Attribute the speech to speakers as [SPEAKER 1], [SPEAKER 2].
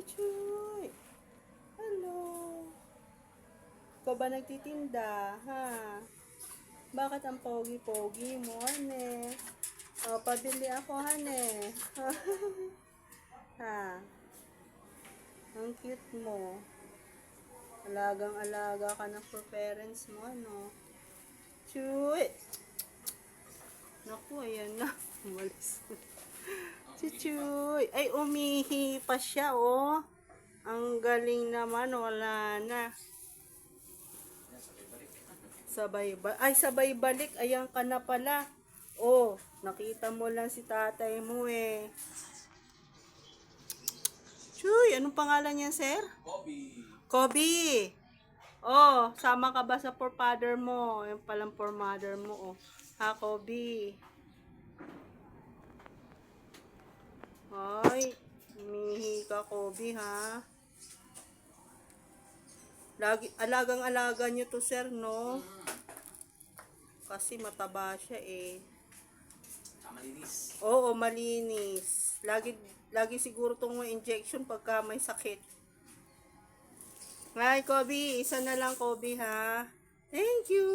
[SPEAKER 1] Chuchoy! Hello! Ikaw ba nagtitinda, ha? Bakit ang pogi-pogi mo, hane? O, pabili ako, hane. ha? Ang cute mo. Alagang-alaga ka for parents mo, ano? Chuy! Naku, ayan na. Umalis. Chuchoy! Ay, umihi pa siya, oh. Ang galing naman, wala na. Sabay ba? Ay, sabay balik. Ayan ka na pala. Oh, nakita mo lang si tatay mo eh. Chuy, anong pangalan niya, sir?
[SPEAKER 2] Bobby.
[SPEAKER 1] Kobe! Oh, sama ka ba sa for father mo? Yung palang for mother mo, oh. Ha, Kobe? Ay, umihi ka, Kobe, ha? Lagi, alagang-alaga niyo to, sir, no? Kasi mataba siya, eh.
[SPEAKER 2] Kamalinis.
[SPEAKER 1] Oo, malinis. Lagi, lagi siguro tong injection pagka may sakit. Ngay, Kobe. Isa na lang, Kobe, ha? Thank you.